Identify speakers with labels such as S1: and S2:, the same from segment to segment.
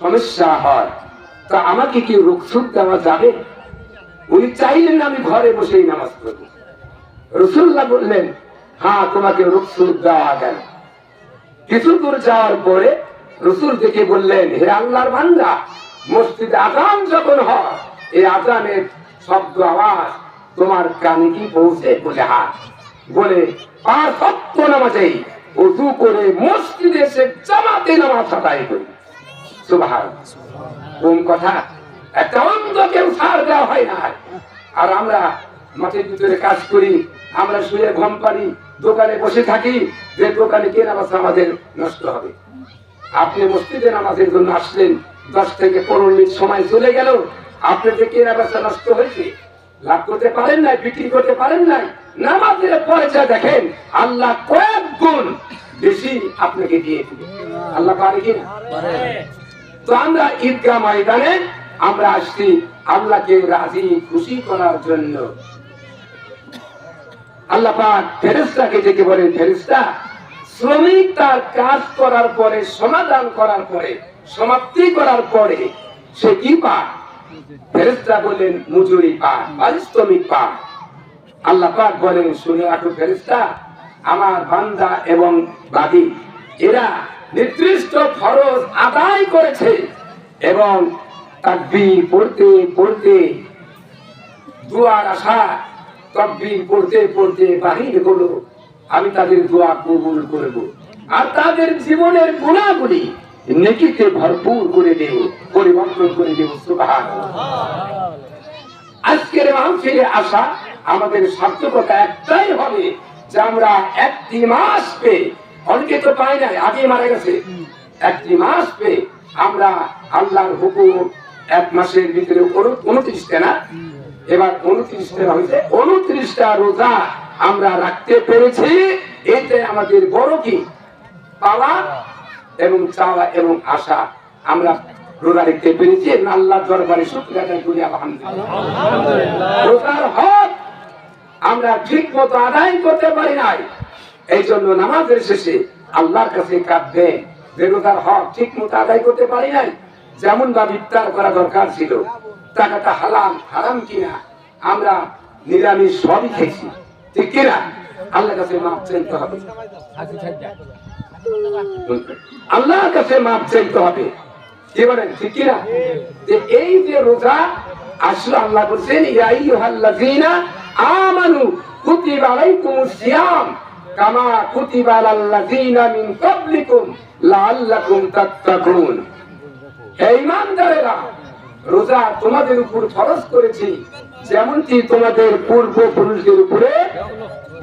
S1: সমস্যা হয়। তা আমাকে কি রুকসুদ দেওয়া যাবে? উনি চাইলেন আমি ঘরে বসেই নামাজ পড়ব। রসুল্লাহ বললেন হ্যাঁ তোমাকে রুকসুদ দেওয়া গেল। কিছু দূর যাওয়ার পরে রসুল থেকে বললেন, হে আল্লাহর বান্দা, মসজিদে আজান যখন হয়, এই আজানের শব্দ আওয়াজ তোমার কানে কি পৌঁছে? বলে হাত বলে আর সত্য নামাজেই উজু করে মসজিদে এসে জামাতে নামাজ আদায় করি। কোন আর আমরা মাঠের ভিতরে কাজ করি, আমরা শুয়ে ঘুম পারি দোকানে বসে থাকি, যে দোকানে কে নামাজ আমাদের নষ্ট হবে? আপনি মসজিদে নামাজের জন্য আসলেন, দশ থেকে পনেরো মিনিট সময় চলে গেল আপনার যে কেনা বেচা নষ্ট হয়েছে? লাভ করতে পারেন নাই, বিক্রি করতে পারেন নাই, নামাজের পয়সা দেখেন, আল্লাহ কয়েক গুণ বেশি আপনাকে দিয়ে দিবে। আল্লাহ পারে কিনা তো আমরা ঈদগাহ ময়দানে আমরা আসছি আল্লাহকে রাজি, খুশি করার জন্য। বলেন শ্রমিক তার কাজ করার পরে, সমাধান করার পরে, সমাপ্তি করার পরে সে কি পায়? ফেরেস্তা বললেন, মজুরি পায় আল্লাহ পাক বলেন, শুনে রাখো ফেরেস্তা আমার বান্দা এবং বাদী, এরা নির্দিষ্ট ফরজ আদায় করেছে এবং তাকবীর পড়তে পড়তে, দুয়ার আসা, তকবীর পড়তে পড়তে বাহির হলো। আমি তাদের দোয়া কবুল করব। আর তাদের জীবনের গুণাগুলি নেকিতে ভরপুর করে দেব, পরিবর্তন করে দেব সুবহান আজকের মাহফিলে আসা আমাদের সার্থকতা একটাই হবে যে আমরা একটি মাস পেয়ে অনেকে তো পাই নাই আগে মারা গেছে। একটি মাস পেয়ে আমরা আল্লাহর হুকুম এক মাসের ভিতরে উনত্রিশটা না? এবার উনত্রিশটা হয়েছে। উনত্রিশটা রোজা আমরা রাখতে পেরেছি। এতে আমাদের বড় কি? পাওয়া এবং চাওয়া এবং আশা আমরা রোজা রাখতে পেরেছি। আল্লাহ দরবারে শুক্রিয়া আলহামদুলিল্লাহ। রোজার হক আমরা ঠিক মতো আদায় করতে পারি নাই। এই জন্য নামাজের শেষে আল্লাহর কাছে কাঁদবে। যে রোজার হক ঠিক মতো আদায় করতে পারি নাই, যেমন ভাবে ইফতার করা দরকার ছিল, টাকাটা হালাল, হারাম কিনা, আমরা নিরামিষ সবই খেয়েছি। ঠিক কিনা? আল্লাহর কাছে মাপ চাইতে হবে। আল্লাহর কাছে মাপ চাইতে হবে। কি বলেন, ঠিক কিনা? যে এই যে রোজা আসলে, আল্লাহ বলছেন, ইয়া আইয়ুহাল্লাযীনা আমানু, কুতিবা আলাইকুমুস সিয়াম। কামা কুতিবা মিন ক্বাবলিকুম লাআল্লাকুম তাত্তাকুন। হে ঈমানদারেরা, রোজা তোমাদের উপর ফরজ করেছি, যেমনটি তোমাদের পূর্বপুরুষদের উপরে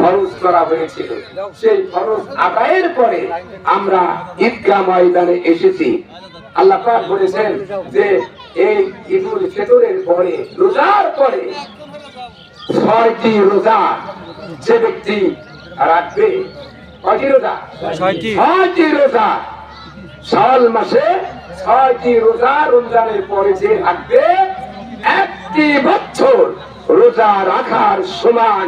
S1: ফরজ করা হয়েছিল সেই ফরজ আদায়ের পরে আমরা ঈদগাহ ময়দানে এসেছি। আল্লাহ পাক বলেছেন যে, এই ঈদুল ফিতরের পরে, রোজার পরে ছয়টি রোজা যে ব্যক্তি রাখবে কয়টি
S2: ছয়টি।
S1: ছয়টি রোজা। শাওয়াল মাসে ছয়টি রোজা রমজানের পরে যে রাখবে একটি বছর রোজা রাখার সমান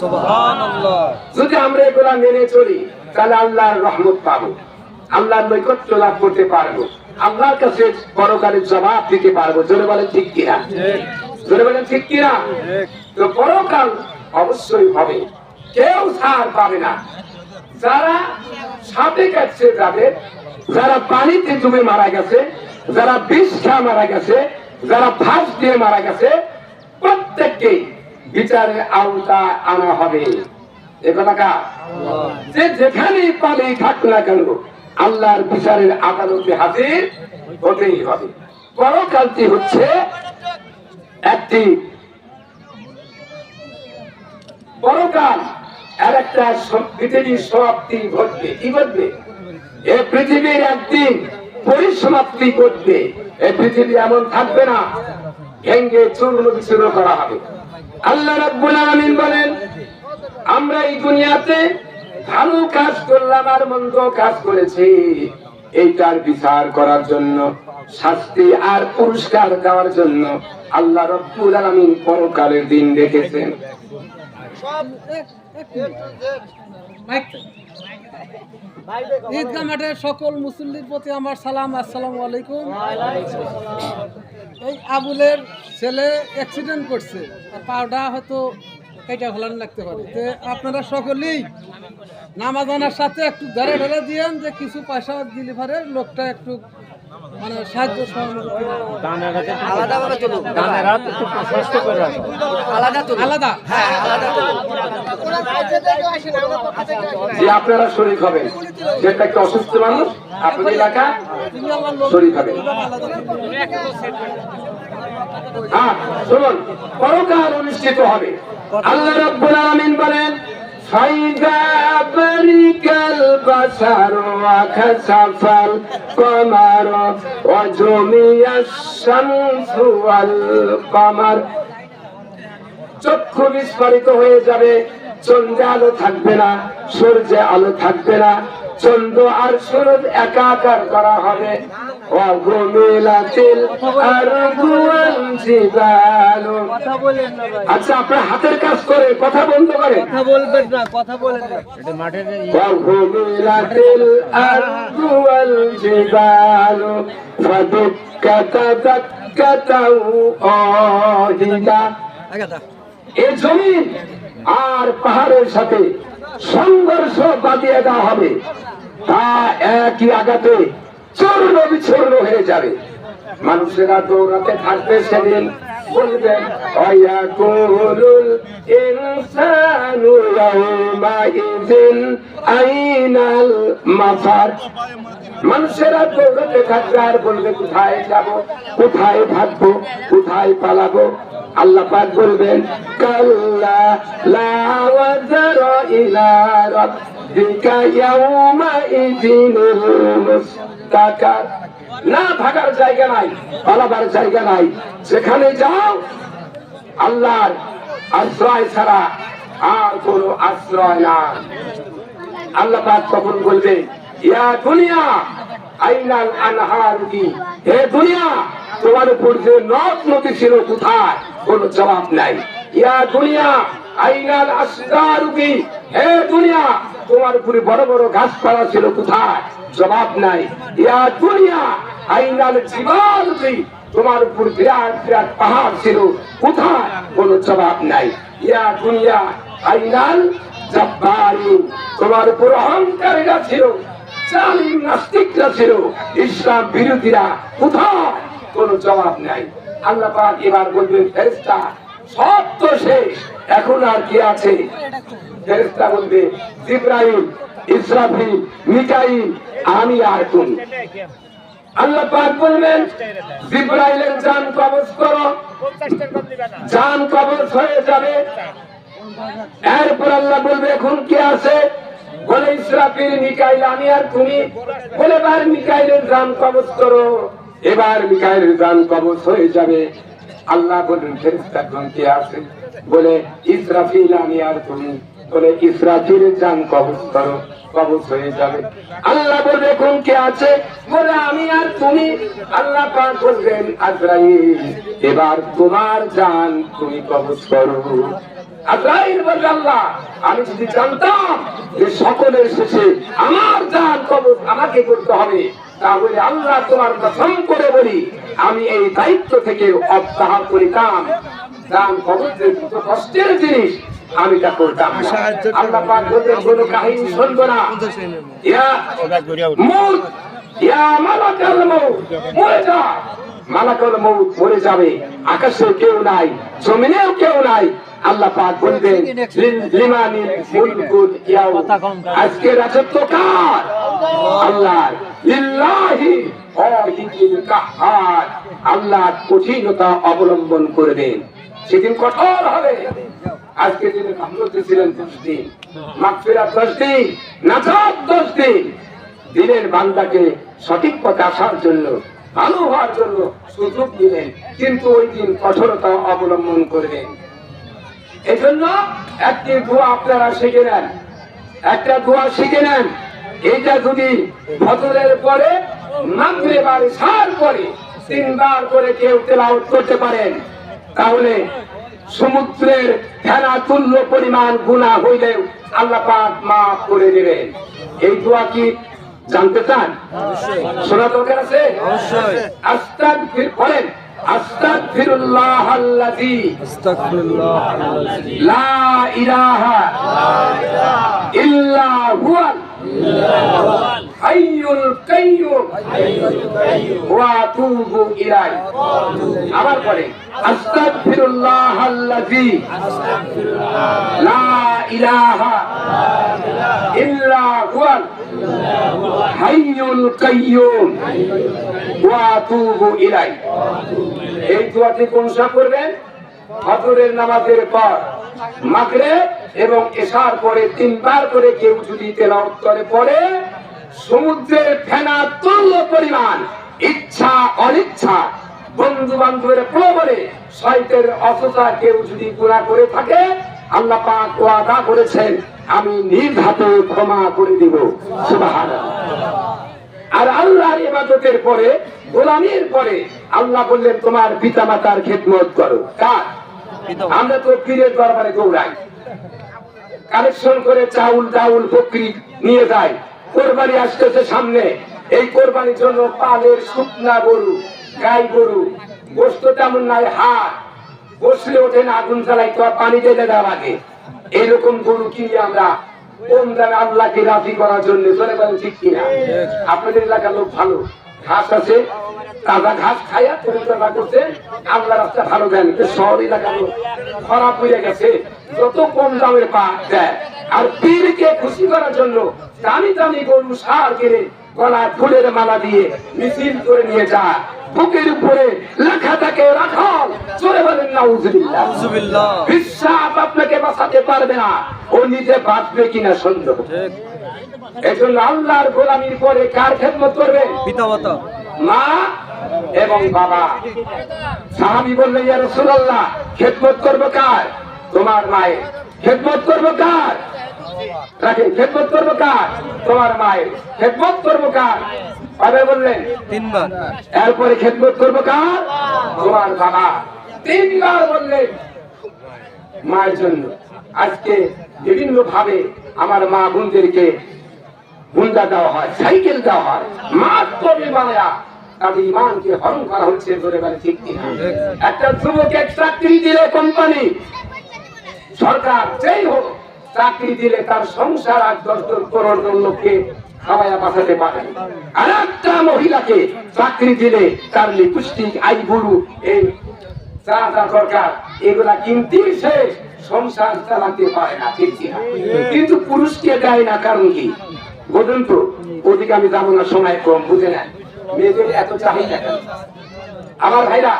S1: সুবহানাল্লাহ। যদি আমরা এগুলা মেনে চলি তাহলে আল্লাহর রহমত পাবো। আল্লাহর নৈকট্য লাভ করতে পারব। আল্লাহর কাছে পরকালের জবাব দিতে পারব। জোরে বলেন ঠিক কিনা? জোরে বলেন ঠিক কিনা? তো পরকাল অবশ্যই হবে। কেউ ছাড় পাবে না। যারা সাপে কাটছে যাদের যারা পানিতে ডুবে মারা গেছে, যারা বিষ খেয়ে মারা গেছে, যারা ফাঁস দিয়ে মারা গেছে প্রত্যেককে বিচারের আওতা আনা হবে। যে যেখানে পালে থাক না কেন, আল্লাহর বিচারের আদালতে হাজির হতেই হবে। পরকালটি হচ্ছে একটি পরকাল। আর একটা পৃথিবীর সমাপ্তি ঘটবে। কি ঘটবে? এ পৃথিবীর একদিন পরিসমাপ্তি এ পৃথিবী এমন থাকবে না, ভেঙ্গে চূর্ণ বিচূর্ণ করা হবে। আল্লাহ বলেন, আমরা এই দুনিয়াতে ভালো কাজ করলাম আর মন্দ কাজ করেছি। এইটার বিচার করার জন্য, শাস্তি আর পুরস্কার দেওয়ার জন্য আল্লাহ রব্বুল আলামিন পরকালের দিন রেখেছেন
S2: ঈদগাহ মাঠের সকল মুসল্লির প্রতি আমার সালাম, আসসালামু আলাইকুম। এই আবুলের ছেলে অ্যাক্সিডেন্ট করছে। পাওটা হয়তো কেটে ফেলানো লাগতে পারে। তো আপনারা সকলেই নামাজ আনার সাথে একটু ধরে ধরে দিয়েন যে কিছু পয়সা পারে লোকটা একটু সাহায্য
S3: চলুক আলাদা চলুক
S2: আলাদা
S1: যে আপনারা শরীর হবে যেটা একটা অসুস্থ মানুষ আপনার এলাকা শরীর হবে হ্যাঁ শুনুন পরকাল অনুষ্ঠিত হবে। আল্লাহ রাব্বুল আলামিন বলেন চক্ষু বিস্ফারিত হয়ে যাবে, চন্দ্রে আলো থাকবে না, সূর্যে আলো থাকবে না, চন্দ্র আর সূরজ একাকার করা হবে। অগমিলাতিল আরদু ওয়াল জিবালু। আচ্ছা আপনার হাতের কাজ করে কথা বন্ধ করে
S3: কথা বলবেন না কথা বলেন না
S1: وحملت الأرض والجبال فدكت دكة واحدة এ জমিন আর পাহাড়ের সাথে সংঘর্ষ বাঁধিয়ে দেওয়া হবে তা একই আঘাতে চূর্ণ বিচূর্ণ হয়ে যাবে। মানুষেরা দৌড়াতে থাকবে সেদিন। বলবেন ইয়াউমাইযিন আইনাল মানুষেরা দৌড়াতে থাকবে আর বলবে, কোথায় যাব? কোথায় ভাগবো? কোথায় পালাবো? আল্লাহ পাক বলবেন, কাল্লা লা ওয়াজারা ইলা রাব্বিকা ইয়াউমা ইযিনিল না থাকার জায়গা নাই পালাবার জায়গা নাই। যেখানে যাও, আল্লাহর আশ্রয় ছাড়া আর কোনো আশ্রয় না। আল্লাহ পাক তখন বলবে ইয়া দুনিয়া, আইনাল আনহার কি হে দুনিয়া, তোমার উপর যে নদ নদী ছিল কোথায়? কোনো জবাব নাই। ইয়া দুনিয়া, আইনাল আসদার কি হে দুনিয়া, তোমার উপরে বড় বড় গাছপালা ছিল কোথায়? জবাব নাই। ইয়া দুনিয়া, আইনাল জীবন কি তোমার উপর বিরাট বিরাট পাহাড় ছিল কোথায়? কোনো জবাব নাই। ইয়া দুনিয়া, আইনাল জব্বারি। তোমার উপর অহংকারীরা ছিল, জালিম নাস্তিকরা ছিল। ইসলাম বিরোধীরা কোথায়? কোনো জবাব নাই। আল্লাহ পাক এবার বলবেন, ফেরেশতা, সব তো শেষ, এখন আর কি আছে? ফেরেশতা বলবে, জিব্রাইল, ইসরাফিল, মিকাইল, আমি আর তুমি আল্লাহ পাক বলবেন, জিব্রাইলের জান কবজ করো। জান কবজ হয়ে যাবে। এরপর আল্লাহ বলবে, এখন কে আছে? বলে, ইসরাফিল, মিকাইল, আমি আর তুমি। বলে, এবার মিকাইলের জান কবজ করো। এবার মিকাইলের জান কবজ হয়ে যাবে। আল্লাহ বলবেন ফেরেশতা এখন কে আছে। বলে, ইসরাফিল আমি আর তুমি। বলে, ইসরাফিল জান কবজ করো কবজ হয়ে যাবে। আল্লাহ বলবে, এখন কে আছে? বলে, আমি আর তুমি। আল্লাহ পাক বলবেন আজরাইল, এবার তোমার জান তুমি কবজ করো। আজরাইল বলবে আল্লাহ, আমি যদি জানতাম যে সকলের শেষে আমার জান কবজ আমাকে করতে হবে তাহলে আল্লাহ তোমার কসম করে বলি আমি এই দায়িত্ব থেকে অব্যাহত করিতাম। দান কবজ যে কত কষ্টের জিনিস আমি তা করতাম আল্লাহ পাক বলতেন কোনো কাহিনী শুনব না। ইয়া মৌত ইয়া মালাকাল মৌত মরে যা। মালাকাল মৌত মরে যাবে। আকাশে কেউ নাই জমিনেও কেউ নাই। আল্লাহ পাক বলবেন লিমানিল মুলকুল ইয়াউম। আজকে রাজত্ব কার আল্লাহ আল্লাহ কঠিনতা অবলম্বন করবেন সেদিন কঠোর হবে। আজকে যিনি গাফলতে ছিলেন দশ দিন, মাগফিরাত দশ দিন, নাজাত দশ দিন, দিনের বান্দাকে সঠিক পথে আসার জন্য ভালো হওয়ার জন্য সুযোগ দিলেন। কিন্তু ওই দিন কঠোরতা অবলম্বন করবেন এজন্য একটি দোয়া আপনারা শিখে নেন। একটা দোয়া শিখে নেন। এইটা যদি ভদরের পরে মাগরিব আর ইশার পরে তিনবার করে কেউ তেলাওয়াত করতে পারেন তাহলে সমুদ্রের ফেনা তুল্য পরিমাণ গুণা হইলেও আল্লাহ পাক মাফ করে দেবেন। এই দোয়া কি জানতে চান? শোনা দরকার আছে? আল্লাযী।
S3: আস্তাগফিরুল্লাহ
S1: লা ইলাহা ইল্লা হুয়াল হাইয়ুল আতুবু ইলাইহি। আবার পরে ওয়া ইলাইহি। এই দোয়াটি কোন করবেন ফজরের নামাজের পর। মাগরিব এবং এসার পরে তিনবার করে কেউ যদি তেলাওয়াত করে পড়ে সমুদ্রের ফেনা তুল্য পরিমাণ ইচ্ছা অনিচ্ছা বন্ধু বান্ধবের প্রবলে শয়তের অসতা কেউ যদি গুণা করে থাকে আল্লাহ পাক ওয়াদা করেছেন আমি নিজ হাতে ক্ষমা করে দিব। আর আল্লাহর ইবাদতের পরে গোলামির পরে আল্লাহ বললেন তোমার পিতা মাতার খেদমত করো। কার? আমরা তো পীরের দরবারে দৌড়াই। কালেকশন করে চাউল ডাউল বকরি নিয়ে যায়। কোরবানি আসতেছে সামনে। এই কোরবানির জন্য পালের শুকনা গরু গাই গরু গোস্ত তেমন নাই হাট বসলে ওঠেন আগুন জ্বালাই তো পানি ঢেলে দেওয়া লাগে। এইরকম গরু কিনে আমরা? কোন দামে আল্লাহকে রাজি করার জন্য? চলে বলেন ঠিক কিনা? আপনাদের এলাকার লোক ভালো। ঘাস আছে তাজা ঘাস খাইয়া পরিচর্যা করছে। আল্লাহ রাস্তা ভালো দেন শহর এলাকার লোক খারাপ হয়ে গেছে। যত কম দামের পা দেয়। আর পীরকে খুশি করার জন্য দামি দামি গরু সার কেড়ে গলায় ফুলের মালা দিয়ে মিছিল করে নিয়ে যায়। বুকের উপরে লেখা থাকে রাখাল চলে বলেন না উজবিল্লাহ
S3: আউযুবিল্লাহ
S1: বিশ্বাস আপনাকে বাঁচাতে পারবে না। ও নিজে বাঁচবে কিনা সন্দেহ।
S3: ঠিক।
S1: এই জন্য আল্লাহর গোলামির পরে কার খেদমত করবে?
S3: পিতামাতা।
S1: মা এবং বাবা সাহাবি বললে ইয়া রাসূলুল্লাহ খেদমত করব কার? তোমার মায়ের। খেদমত করব কার? রাখেন খেদমত করব কার? তোমার মায়ের। খেদমত করব কার? বাবা বললেন
S3: তিনবার।
S1: এরপরে খেদমত করব কার? তোমার বাবা। তিনবার বললেন মায়ের জন্য। আজকে বিভিন্ন ভাবে আমার মা বোনদেরকে হুন্ডা দেওয়া হয় সাইকেল দেওয়া হয় মাত্র বিমানেরা তাদের ইমানকে হরণ করা হচ্ছে ঠিক কিনা? একটা যুবক এক চাকরি দিলে কোম্পানি সরকার যেই হোক চাকরি দিলে তার সংসার আর দশ দশ করোড় লোককে খাওয়াইয়া পারে। আর একটা মহিলাকে চাকরি দিলে তার লিপস্টিক এই চা দরকার এগুলা কিনতেই শেষ সংসার চালাতে পারে না ঠিক কিনা? কিন্তু পুরুষকে দেয় না কারণ কি? বলুন তো ওদিকে আমি যাব না সময় কম বুঝে নেন। মেয়েদের এত চাহিদা কেন আমার ভাইরা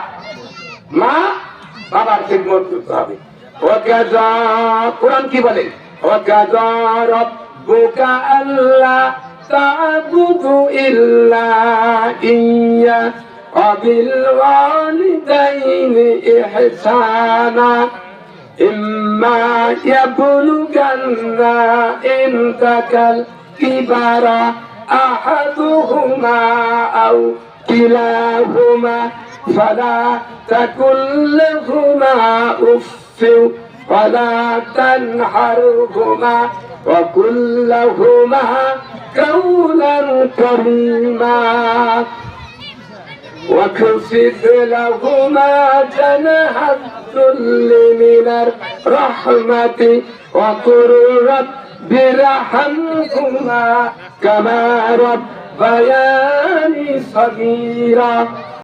S1: মা বাবার খেদমত করতে হবে ওয়াকাযা কোরআন কি বলে ওয়াকাযা রাব্বুকা আল্লা তা'বুদু ইল্লা ইয়্যা ওয়াবিল ওয়ালিদাইনি ইহসানা إما يبلغن عندك الكبر أحدهما أو كلاهما فلا تكن لهما أف ولا تنحرهما وقل لهما قولا كريما واخفض لهما جناح الذل من الرحمة وقل رب ارحمهما. كما ربياني صغيرا.